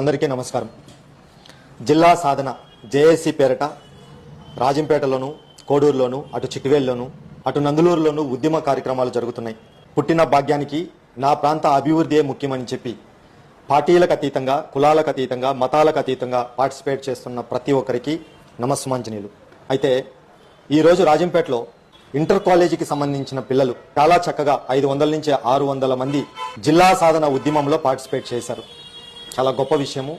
అందరికీ నమస్కారం. జిల్లా సాధన జేఏసీ పేరట రాజంపేటలోను కోడూరులోను అటు చిట్టివేల్లోను అటు నందులూరులోను ఉద్యమ కార్యక్రమాలు జరుగుతున్నాయి. పుట్టిన భాగ్యానికి నా ప్రాంత అభివృద్ధియే ముఖ్యమని చెప్పి పార్టీలకు అతీతంగా కులాలకు అతీతంగా మతాలకు అతీతంగా పార్టిసిపేట్ చేస్తున్న ప్రతి ఒక్కరికి నమస్సుమాంజనీయులు. అయితే ఈరోజు రాజంపేటలో ఇంటర్ కాలేజీకి సంబంధించిన పిల్లలు చాలా చక్కగా ఐదు వందల నుంచి ఆరు వందల మంది జిల్లా సాధన ఉద్యమంలో పార్టిసిపేట్ చేశారు. చాలా గొప్ప విషయము.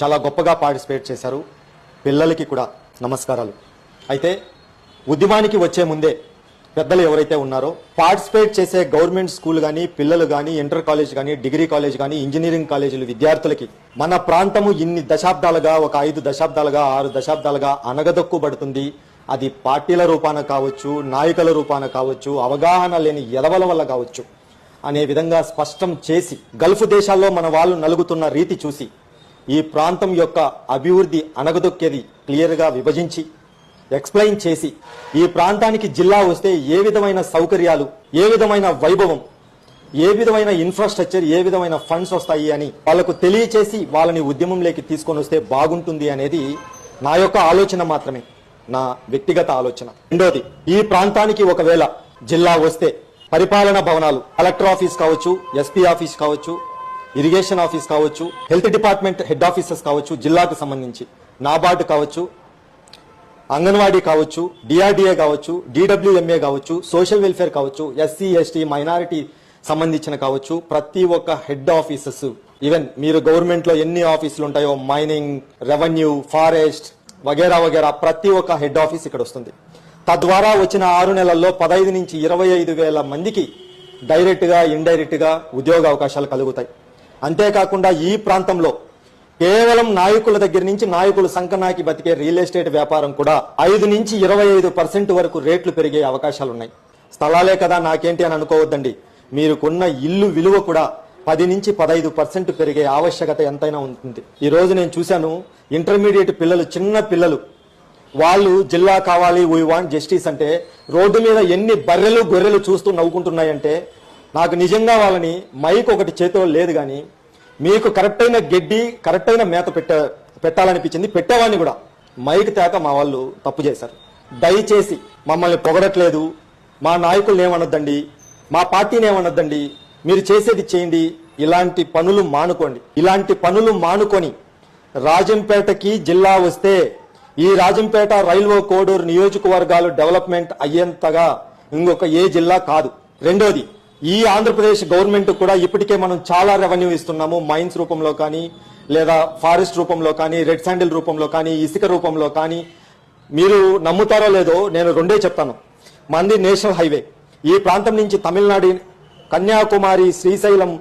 చాలా గొప్పగా పార్టిసిపేట్ చేశారు. పిల్లలకి కూడా నమస్కారాలు. అయితే ఉద్యమానికి వచ్చే ముందే పెద్దలు ఎవరైతే ఉన్నారో పార్టిసిపేట్ చేసే గవర్నమెంట్ స్కూల్ కానీ పిల్లలు కానీ ఇంటర్ కాలేజ్ కానీ డిగ్రీ కాలేజ్ కానీ ఇంజనీరింగ్ కాలేజీలు విద్యార్థులకి మన ప్రాంతము ఇన్ని దశాబ్దాలుగా ఒక ఐదు దశాబ్దాలుగా ఆరు దశాబ్దాలుగా అనగదొక్కుబడుతుంది. అది పార్టీల రూపాన కావచ్చు నాయకుల రూపాన కావచ్చు అవగాహన లేని ఎదవల వల్ల కావచ్చు. అనే విధంగా స్పష్టం చేసి గల్ఫ్ దేశాల్లో మన వాళ్ళు నలుగుతున్న రీతి చూసి ఈ ప్రాంతం యొక్క అభివృద్ధి అనగదొక్కేది క్లియర్గా విభజించి ఎక్స్ప్లెయిన్ చేసి ఈ ప్రాంతానికి జిల్లా వస్తే ఏ విధమైన సౌకర్యాలు ఏ విధమైన వైభవం ఏ విధమైన ఇన్ఫ్రాస్ట్రక్చర్ ఏ విధమైన ఫండ్స్ వస్తాయి అని వాళ్ళకు తెలియచేసి వాళ్ళని ఉద్యమంలోకి తీసుకొని వస్తే బాగుంటుంది అనేది నా యొక్క ఆలోచన మాత్రమే నా వ్యక్తిగత ఆలోచన. రెండోది ఈ ప్రాంతానికి ఒకవేళ జిల్లా వస్తే పరిపాలన భవనాలు కలెక్టర్ ఆఫీస్ కావచ్చు ఎస్పీ ఆఫీస్ కావచ్చు ఇరిగేషన్ ఆఫీస్ కావచ్చు హెల్త్ డిపార్ట్మెంట్ హెడ్ ఆఫీసెస్ కావచ్చు జిల్లాకు సంబంధించి నాబార్డు కావచ్చు అంగన్వాడీ కావచ్చు డిఆర్డిఏ కావచ్చు డిడబ్ల్యూఎంఏ కావచ్చు సోషల్ వెల్ఫేర్ కావచ్చు ఎస్సీ ఎస్టీ మైనారిటీ సంబంధించిన కావచ్చు ప్రతి ఒక్క హెడ్ ఆఫీసెస్ ఈవెన్ మీరు గవర్నమెంట్లో ఎన్ని ఆఫీసులు ఉంటాయో మైనింగ్ రెవెన్యూ ఫారెస్ట్ వగేరా వగేరా ప్రతి ఒక్క హెడ్ ఆఫీస్ ఇక్కడ వస్తుంది. తద్వారా వచ్చిన ఆరు నెలల్లో పదహైదు నుంచి ఇరవై ఐదు వేల మందికి డైరెక్ట్గా ఇండైరెక్ట్గా ఉద్యోగ అవకాశాలు కలుగుతాయి. అంతేకాకుండా ఈ ప్రాంతంలో కేవలం నాయకుల దగ్గర నుంచి నాయకులు సంకనాకి బతికే రియల్ ఎస్టేట్ వ్యాపారం కూడా ఐదు నుంచి ఇరవై ఐదు పర్సెంట్ వరకు రేట్లు పెరిగే అవకాశాలు ఉన్నాయి. స్థలాలే కదా నాకేంటి అని అనుకోవద్దండి. మీరు కొన్న ఇల్లు విలువ కూడా పది నుంచి పదహైదు పర్సెంట్ పెరిగే ఆవశ్యకత ఎంతైనా ఉంటుంది ఈ రోజు నేను చూశాను ఇంటర్మీడియట్ పిల్లలు చిన్న పిల్లలు వాళ్ళు జిల్లా కావాలి వీ వాంట్ జస్టిస్ అంటే రోడ్డు మీద ఎన్ని బర్రెలు గొర్రెలు చూస్తూ నవ్వుకుంటున్నాయంటే నాకు నిజంగా వాళ్ళని మైక్ ఒకటి చేతిలో లేదు కానీ మీకు కరెక్ట్ అయిన గడ్డి కరెక్ట్ అయిన మేత పెట్ట పెట్టాలనిపించింది పెట్టేవాడిని కూడా. మైక్ తేక మా వాళ్ళు తప్పు చేశారు. దయచేసి మమ్మల్ని పొగడట్లేదు. మా నాయకులు ఏమనొద్దండి? మా పార్టీని ఏమనొద్దండి? మీరు చేసేది చేయండి. ఇలాంటి పనులు మానుకోండి. ఇలాంటి పనులు మానుకొని రాజంపేటకి జిల్లా వస్తే ఈ రాజంపేట రైల్వే కోడూరు నియోజకవర్గాలు డెవలప్మెంట్ అయ్యేంతగా ఇంకొక ఏ జిల్లా కాదు. రెండోది ఈ ఆంధ్రప్రదేశ్ గవర్నమెంట్ కూడా ఇప్పటికే మనం చాలా రెవెన్యూ ఇస్తున్నాము. మైన్స్ రూపంలో కానీ లేదా ఫారెస్ట్ రూపంలో కానీ రెడ్ శాండిల్ రూపంలో కానీ ఇసుక రూపంలో కానీ మీరు నమ్ముతారో లేదో నేను రెండే చెప్తాను. మంది నేషనల్ హైవే. ఈ ప్రాంతం నుంచి తమిళనాడు కన్యాకుమారి శ్రీశైలం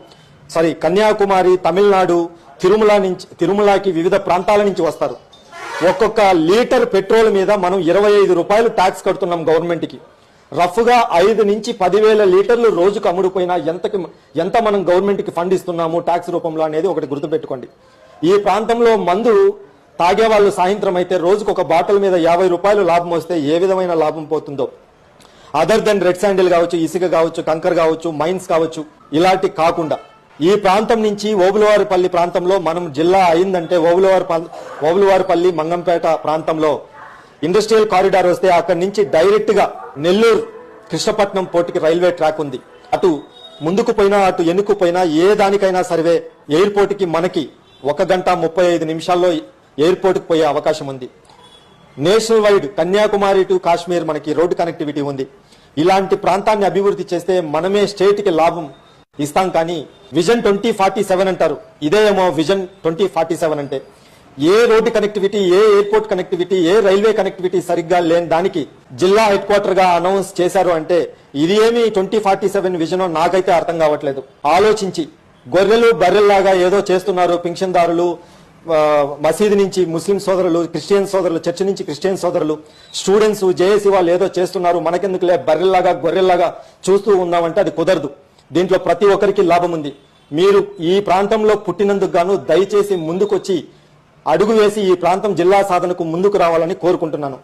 సారీ కన్యాకుమారి తమిళనాడు తిరుమల నుంచి తిరుమలకి వివిధ ప్రాంతాల నుంచి వస్తారు. ఒక్కొక్క లీటర్ పెట్రోల్ మీద మనం ఇరవై ఐదు రూపాయలు ట్యాక్స్ కడుతున్నాం గవర్నమెంట్కి. రఫ్గా ఐదు నుంచి పదివేల లీటర్లు రోజుకు అమ్ముడుపోయినా ఎంతకి ఎంత మనం గవర్నమెంట్కి ఫండ్ ఇస్తున్నాము ట్యాక్స్ రూపంలో అనేది ఒకటి గుర్తుపెట్టుకోండి. ఈ ప్రాంతంలో మందు తాగే వాళ్ళు సాయంత్రం అయితే రోజుకు ఒక బాటిల్ మీద యాభై రూపాయలు లాభం వస్తే ఏ విధమైన లాభం పోతుందో. అదర్ దెన్ రెడ్ శాండిల్ కావచ్చు ఇసుక కావచ్చు కంకర్ కావచ్చు మైన్స్ కావచ్చు ఇలాంటి కాకుండా. ఈ ప్రాంతం నుంచి ఓబులవారిపల్లి ప్రాంతంలో మనం జిల్లా అయిందంటే ఓబులవారి ఓబులవారిపల్లి మంగంపేట ప్రాంతంలో ఇండస్ట్రియల్ కారిడార్ వస్తే అక్కడి నుంచి డైరెక్ట్గా నెల్లూరు కృష్ణపట్నం పోర్టుకి రైల్వే ట్రాక్ ఉంది. అటు ముందుకు పోయినా అటు ఎన్నుకు పోయినా ఏ దానికైనా సర్వే ఎయిర్పోర్ట్కి మనకి ఒక గంట ముప్పై ఐదు నిమిషాల్లో ఎయిర్పోర్ట్కి పోయే అవకాశం ఉంది. National wide Kanyakumari to Kashmir మనకి రోడ్డు కనెక్టివిటీ ఉంది. ఇలాంటి ప్రాంతాన్ని అభివృద్ధి చేస్తే మనమే స్టేట్కి లాభం ఇస్తాం కానీ విజన్ ట్వంటీ ఫార్టీ సెవెన్ అంటారు. ఇదేమో విజన్ ట్వంటీ ఫార్టీ సెవెన్ అంటే. ఏ రోడ్డు కనెక్టివిటీ ఏ ఎయిర్పోర్ట్ కనెక్టివిటీ ఏ రైల్వే కనెక్టివిటీ సరిగ్గా లేని దానికి జిల్లా హెడ్ క్వార్టర్గా అనౌన్స్ చేశారు అంటే ఇది ఏమి ట్వంటీ ఫార్టీ సెవెన్ విజన్ నాకైతే అర్థం కావట్లేదు. ఆలోచించి గొర్రెలు బర్రెల్లాగా ఏదో చేస్తున్నారు పింఛన్దారులు మసీదు నుంచి ముస్లిం సోదరులు క్రిస్టియన్ సోదరులు చర్చ్ నుంచి క్రిస్టియన్ సోదరులు స్టూడెంట్స్ జేఏసీ వాళ్ళు ఏదో చేస్తున్నారు మనకెందుకులే బర్రెల్లాగా గొర్రెల్లాగా చూస్తూ ఉన్నామంటే అది కుదరదు. దీంట్లో ప్రతి ఒక్కరికి లాభం ఉంది. మీరు ఈ ప్రాంతంలో పుట్టినందుకు గాను దయచేసి ముందుకొచ్చి అడుగు వేసి ఈ ప్రాంతం జిల్లా సాధనకు ముందుకు రావాలని కోరుకుంటున్నాను.